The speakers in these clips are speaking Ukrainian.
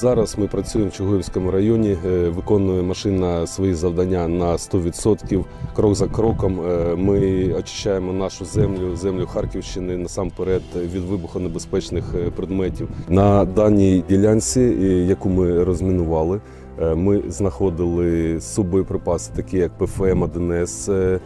Зараз ми працюємо в Чугуївському районі, е, виконує машина свої завдання на 100%. Крок за кроком е, ми очищаємо нашу землю, землю Харківщини насамперед від вибухонебезпечних е, предметів. На даній ділянці, яку ми розмінували, ми знаходили суббоєприпаси, такі як ПФМ 1С, е, е,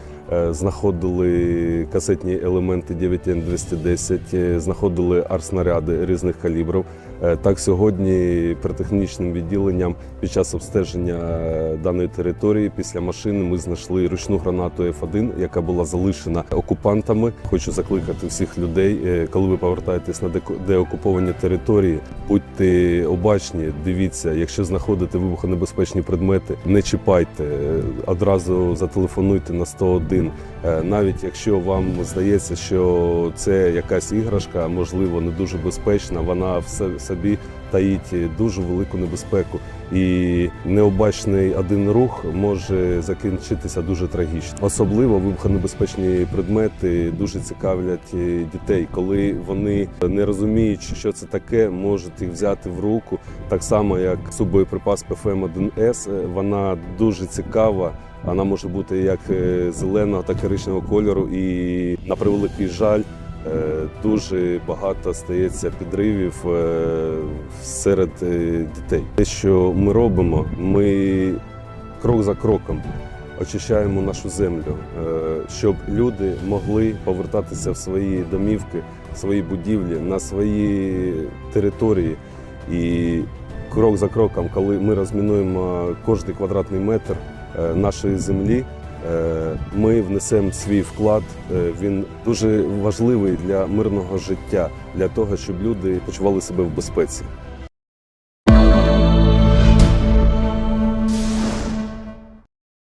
знаходили касетні елементи 9Н210, е, знаходили арснаряди різних калібрів. Е, Так, сьогодні піротехнічним відділенням під час обстеження е, даної території після машини ми знайшли ручну гранату F1, яка була залишена окупантами. Хочу закликати всіх людей, е, коли ви повертаєтесь на деокуповані території, будьте обачні, дивіться, якщо знаходите вибухонебезпечні предмети, не чіпайте, е, одразу зателефонуйте на 101. Е, Навіть якщо вам здається, що це якась іграшка, можливо, не дуже безпечна, вона в собі таїть дуже велику небезпеку. І необачний один рух може закінчитися дуже трагічно. Особливо вибухонебезпечні предмети дуже цікавлять е, дітей, коли вони не розуміють, що це таке, можуть їх взяти в руку. Так само, як суббоєприпас ПФМ-1С, е, вона дуже цікава. Вона може бути як е, зеленого, так і коричневого кольору. І на превеликий жаль, е, дуже багато стається підривів е, серед е, дітей. Те, що ми робимо, ми крок за кроком очищаємо нашу землю, е, щоб люди могли повертатися в свої домівки, в свої будівлі, на свої території. І крок за кроком, коли ми розмінуємо кожний квадратний метр е, нашої землі, е, ми внесемо свій вклад. Е, Він дуже важливий для мирного життя, для того, щоб люди почували себе в безпеці.